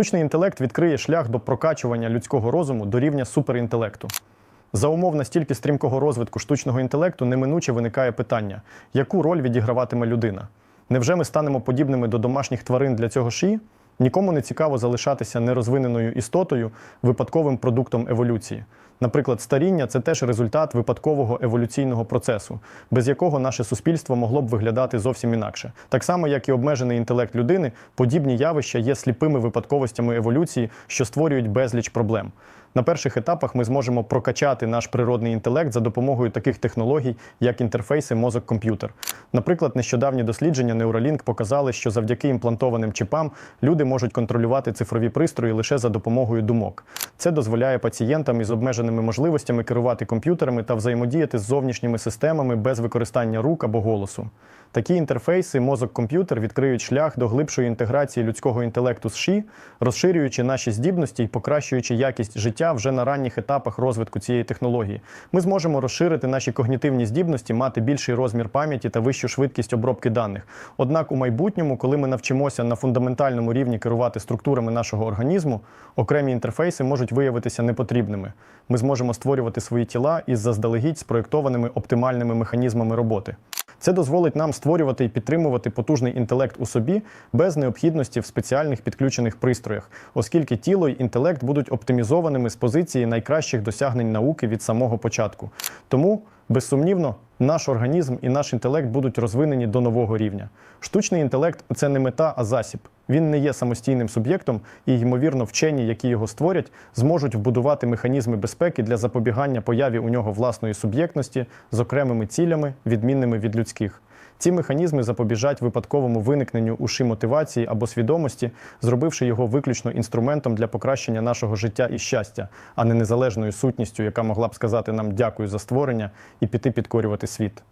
Штучний інтелект відкриє шлях до прокачування людського розуму до рівня суперінтелекту. За умов настільки стрімкого розвитку штучного інтелекту неминуче виникає питання, яку роль відіграватиме людина? Невже ми станемо подібними до домашніх тварин для цього шиї? Нікому не цікаво залишатися нерозвиненою істотою, випадковим продуктом еволюції. Наприклад, старіння це теж результат випадкового еволюційного процесу, без якого наше суспільство могло б виглядати зовсім інакше. Так само, як і обмежений інтелект людини, подібні явища є сліпими випадковостями еволюції, що створюють безліч проблем. На перших етапах ми зможемо прокачати наш природний інтелект за допомогою таких технологій, як інтерфейси мозок-комп'ютер. Наприклад, нещодавні дослідження Neuralink показали, що завдяки імплантованим чіпам люди можуть контролювати цифрові пристрої лише за допомогою думок. Це дозволяє пацієнтам із обмеженими можливостями керувати комп'ютерами та взаємодіяти з зовнішніми системами без використання рук або голосу. Такі інтерфейси мозок-комп'ютер відкриють шлях до глибшої інтеграції людського інтелекту з ШІ, розширюючи наші здібності і покращуючи якість життя вже на ранніх етапах розвитку цієї технології. Ми зможемо розширити наші когнітивні здібності, мати більший розмір пам'яті та вищу швидкість обробки даних. Однак у майбутньому, коли ми навчимося на фундаментальному рівні керувати структурами нашого організму, окремі інтерфейси можуть виявитися непотрібними. Ми зможемо створювати свої тіла із заздалегідь спроєктованими оптимальними механізмами роботи. Це дозволить нам створювати і підтримувати потужний інтелект у собі без необхідності в спеціальних підключених пристроях, оскільки тіло й інтелект будуть оптимізованими з позиції найкращих досягнень науки від самого початку. Тому, безсумнівно, наш організм і наш інтелект будуть розвинені до нового рівня. Штучний інтелект це не мета, а засіб. Він не є самостійним суб'єктом, і, ймовірно, вчені, які його створять, зможуть вбудувати механізми безпеки для запобігання появі у нього власної суб'єктності з окремими цілями, відмінними від людських. Ці механізми запобіжать випадковому виникненню уші мотивації або свідомості, зробивши його виключно інструментом для покращення нашого життя і щастя, а не незалежною сутністю, яка могла б сказати нам дякую за створення і піти підкорювати світ.